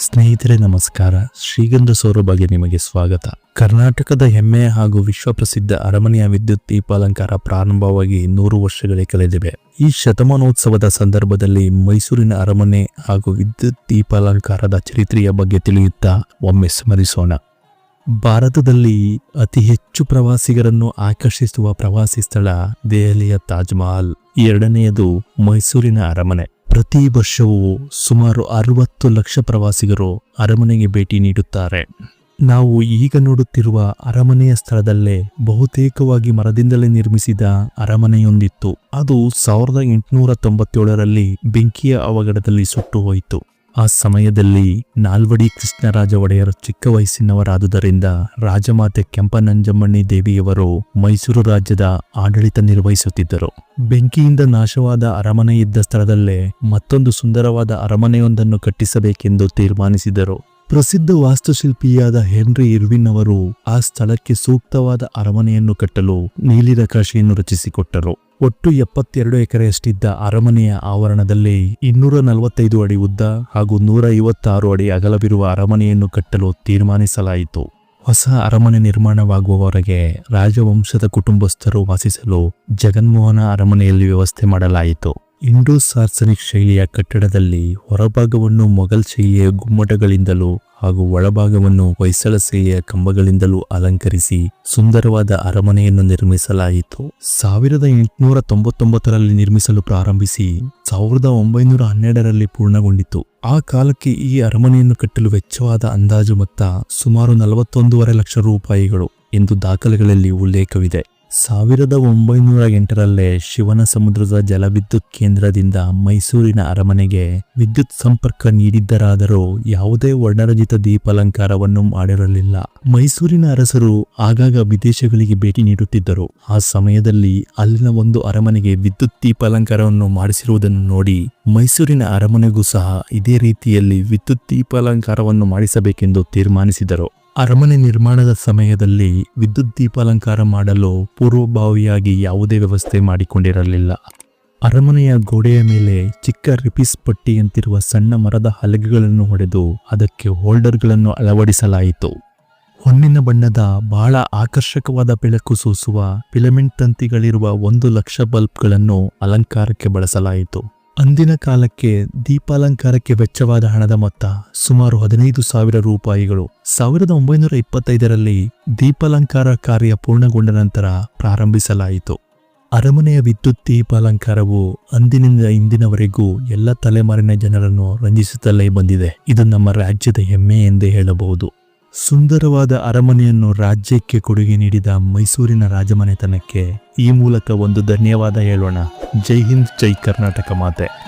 ಸ್ನೇಹಿತರೆ, ನಮಸ್ಕಾರ. ಶ್ರೀಗಂಧ ಸೌರಭಗೆ ನಿಮಗೆ ಸ್ವಾಗತ. ಕರ್ನಾಟಕದ ಹೆಮ್ಮೆ ಹಾಗೂ ವಿಶ್ವಪ್ರಸಿದ್ಧ ಅರಮನೆಯ ವಿದ್ಯುತ್ ದೀಪಾಲಂಕಾರ ಪ್ರಾರಂಭವಾಗಿ ನೂರು ವರ್ಷಗಳೇ ಕಳೆದಿವೆ. ಈ ಶತಮಾನೋತ್ಸವದ ಸಂದರ್ಭದಲ್ಲಿ ಮೈಸೂರಿನ ಅರಮನೆ ಹಾಗೂ ವಿದ್ಯುತ್ ದೀಪಾಲಂಕಾರದ ಚರಿತ್ರೆಯ ಬಗ್ಗೆ ತಿಳಿಯುತ್ತಾ ಒಮ್ಮೆ ಸ್ಮರಿಸೋಣ. ಭಾರತದಲ್ಲಿ ಅತಿ ಹೆಚ್ಚು ಪ್ರವಾಸಿಗರನ್ನು ಆಕರ್ಷಿಸುವ ಪ್ರವಾಸಿ ಸ್ಥಳ ದೆಹಲಿಯ ತಾಜ್ಮಹಲ್ ಎರಡನೆಯದು ಮೈಸೂರಿನ ಅರಮನೆ. ಪ್ರತಿ ವರ್ಷವೂ ಸುಮಾರು ಅರವತ್ತು ಲಕ್ಷ ಪ್ರವಾಸಿಗರು ಅರಮನೆಗೆ ಭೇಟಿ ನೀಡುತ್ತಾರೆ. ನಾವು ಈಗ ನೋಡುತ್ತಿರುವ ಅರಮನೆಯ ಸ್ಥಳದಲ್ಲೇ ಬಹುತೇಕವಾಗಿ ಮರದಿಂದಲೇ ನಿರ್ಮಿಸಿದ ಅರಮನೆಯೊಂದಿತ್ತು. ಅದು ಸಾವಿರದ ಎಂಟುನೂರ ತೊಂಬತ್ತೇಳರಲ್ಲಿ ಬೆಂಕಿಯ ಅವಘಡದಲ್ಲಿ ಸುಟ್ಟು ಹೋಯಿತು. ಆ ಸಮಯದಲ್ಲಿ ನಾಲ್ವಡಿ ಕೃಷ್ಣರಾಜ ಒಡೆಯರು ಚಿಕ್ಕ ವಯಸ್ಸಿನವರಾದುದರಿಂದ ರಾಜಮಾತೆ ಕೆಂಪನಂಜಮ್ಮಣ್ಣಿ ದೇವಿಯವರು ಮೈಸೂರು ರಾಜ್ಯದ ಆಡಳಿತ ನಿರ್ವಹಿಸುತ್ತಿದ್ದರು. ಬೆಂಕಿಯಿಂದ ನಾಶವಾದ ಅರಮನೆ ಇದ್ದ ಸ್ಥಳದಲ್ಲೇ ಮತ್ತೊಂದು ಸುಂದರವಾದ ಅರಮನೆಯೊಂದನ್ನು ಕಟ್ಟಿಸಬೇಕೆಂದು ತೀರ್ಮಾನಿಸಿದರು. ಪ್ರಸಿದ್ಧ ವಾಸ್ತುಶಿಲ್ಪಿಯಾದ ಹೆನ್ರಿ ಇರ್ವಿನ್ ಅವರು ಆ ಸ್ಥಳಕ್ಕೆ ಸೂಕ್ತವಾದ ಅರಮನೆಯನ್ನು ಕಟ್ಟಲು ನೀಲಿನಕಾಶೆಯನ್ನು ರಚಿಸಿಕೊಟ್ಟರು. ಒಟ್ಟು ಎಪ್ಪತ್ತೆರಡು ಎಕರೆಯಷ್ಟಿದ್ದ ಅರಮನೆಯ ಆವರಣದಲ್ಲಿ ಇನ್ನೂರ ನಲವತ್ತೈದು ಅಡಿ ಉದ್ದ ಹಾಗೂ ನೂರ ಐವತ್ತಾರು ಅಡಿ ಅಗಲವಿರುವ ಅರಮನೆಯನ್ನು ಕಟ್ಟಲು ತೀರ್ಮಾನಿಸಲಾಯಿತು. ಹೊಸ ಅರಮನೆ ನಿರ್ಮಾಣವಾಗುವವರೆಗೆ ರಾಜವಂಶದ ಕುಟುಂಬಸ್ಥರು ವಾಸಿಸಲು ಜಗನ್ಮೋಹನ ಅರಮನೆಯಲ್ಲಿ ವ್ಯವಸ್ಥೆ ಮಾಡಲಾಯಿತು. ಇಂಡೋ ಸಾರ್ಸನಿಕ್ ಶೈಲಿಯ ಕಟ್ಟಡದಲ್ಲಿ ಹೊರಭಾಗವನ್ನು ಮೊಘಲ್ ಶೈಲಿಯ ಗುಮ್ಮಟಗಳಿಂದಲೂ ಹಾಗೂ ಒಳಭಾಗವನ್ನು ಹೊಯ್ಸಳ ಶೈಲಿಯ ಕಂಬಗಳಿಂದಲೂ ಅಲಂಕರಿಸಿ ಸುಂದರವಾದ ಅರಮನೆಯನ್ನು ನಿರ್ಮಿಸಲಾಯಿತು. ಸಾವಿರದ ಎಂಟುನೂರ ತೊಂಬತ್ತೊಂಬತ್ತರಲ್ಲಿ ನಿರ್ಮಿಸಲು ಪ್ರಾರಂಭಿಸಿ ಸಾವಿರದ ಒಂಬೈನೂರ ಹನ್ನೆರಡರಲ್ಲಿ ಪೂರ್ಣಗೊಂಡಿತು. ಆ ಕಾಲಕ್ಕೆ ಈ ಅರಮನೆಯನ್ನು ಕಟ್ಟಲು ವೆಚ್ಚವಾದ ಅಂದಾಜು ಮೊತ್ತ ಸುಮಾರು ನಲವತ್ತೊಂದೂವರೆ ಲಕ್ಷ ರೂಪಾಯಿಗಳು ಎಂದು ದಾಖಲೆಗಳಲ್ಲಿ ಉಲ್ಲೇಖವಿದೆ. ಸಾವಿರದ ಒಂಬೈನೂರ ಎಂಟರಲ್ಲೇ ಶಿವನ ಸಮುದ್ರದ ಜಲವಿದ್ಯುತ್ ಕೇಂದ್ರದಿಂದ ಮೈಸೂರಿನ ಅರಮನೆಗೆ ವಿದ್ಯುತ್ ಸಂಪರ್ಕ ನೀಡಿದ್ದರಾದರೂ ಯಾವುದೇ ವರ್ಣರಜಿತ ದೀಪಾಲಂಕಾರವನ್ನು ಮಾಡಿರಲಿಲ್ಲ. ಮೈಸೂರಿನ ಅರಸರು ಆಗಾಗ ವಿದೇಶಗಳಿಗೆ ಭೇಟಿ ನೀಡುತ್ತಿದ್ದರು. ಆ ಸಮಯದಲ್ಲಿ ಅಲ್ಲಿನ ಒಂದು ಅರಮನೆಗೆ ವಿದ್ಯುತ್ ದೀಪಾಲಂಕಾರವನ್ನು ಮಾಡಿಸಿರುವುದನ್ನು ನೋಡಿ ಮೈಸೂರಿನ ಅರಮನೆಗೂ ಸಹ ಇದೇ ರೀತಿಯಲ್ಲಿ ವಿದ್ಯುತ್ ದೀಪಾಲಂಕಾರವನ್ನು ಮಾಡಿಸಬೇಕೆಂದು ತೀರ್ಮಾನಿಸಿದರು. ಅರಮನೆ ನಿರ್ಮಾಣದ ಸಮಯದಲ್ಲಿ ವಿದ್ಯುತ್ ದೀಪಾಲಂಕಾರ ಮಾಡಲು ಪೂರ್ವಭಾವಿಯಾಗಿ ಯಾವುದೇ ವ್ಯವಸ್ಥೆ ಮಾಡಿಕೊಂಡಿರಲಿಲ್ಲ. ಅರಮನೆಯ ಗೋಡೆಯ ಮೇಲೆ ಚಿಕ್ಕ ರಿಪಿಸ್ ಪಟ್ಟಿಯಂತಿರುವ ಸಣ್ಣ ಮರದ ಹಲಗೆಗಳನ್ನು ಹೊಡೆದು ಅದಕ್ಕೆ ಹೋಲ್ಡರ್ಗಳನ್ನು ಅಳವಡಿಸಲಾಯಿತು. ಹೊನ್ನಿನ ಬಣ್ಣದ ಬಹಳ ಆಕರ್ಷಕವಾದ ಬೆಳಕು ಸೂಸುವ ಫಿಲಮೆಂಟ್ ತಂತಿಗಳಿರುವ ಒಂದು ಲಕ್ಷ ಬಲ್ಬ್ಗಳನ್ನು ಅಲಂಕಾರಕ್ಕೆ ಬಳಸಲಾಯಿತು. ಅಂದಿನ ಕಾಲಕ್ಕೆ ದೀಪಾಲಂಕಾರಕ್ಕೆ ವೆಚ್ಚವಾದ ಹಣದ ಮೊತ್ತ ಸುಮಾರು ಹದಿನೈದು ಸಾವಿರ ರೂಪಾಯಿಗಳು. ಸಾವಿರದ ಒಂಬೈನೂರ ಇಪ್ಪತ್ತೈದರಲ್ಲಿ ದೀಪಾಲಂಕಾರ ಕಾರ್ಯ ಪೂರ್ಣಗೊಂಡ ನಂತರ ಪ್ರಾರಂಭಿಸಲಾಯಿತು. ಅರಮನೆಯ ವಿದ್ಯುತ್ ದೀಪಾಲಂಕಾರವು ಅಂದಿನಿಂದ ಇಂದಿನವರೆಗೂ ಎಲ್ಲ ತಲೆಮಾರಿನ ಜನರನ್ನು ರಂಜಿಸುತ್ತಲೇ ಬಂದಿದೆ. ಇದು ನಮ್ಮ ರಾಜ್ಯದ ಹೆಮ್ಮೆ ಎಂದೇ ಹೇಳಬಹುದು. ಸುಂದರವಾದ ಅರಮನೆಯನ್ನು ರಾಜ್ಯಕ್ಕೆ ಕೊಡುಗೆ ನೀಡಿದ ಮೈಸೂರಿನ ರಾಜಮನೆತನಕ್ಕೆ ಈ ಮೂಲಕ ಒಂದು ಧನ್ಯವಾದ ಹೇಳೋಣ. ಜೈ ಹಿಂದ್, ಜೈ ಕರ್ನಾಟಕ ಮಾತೆ.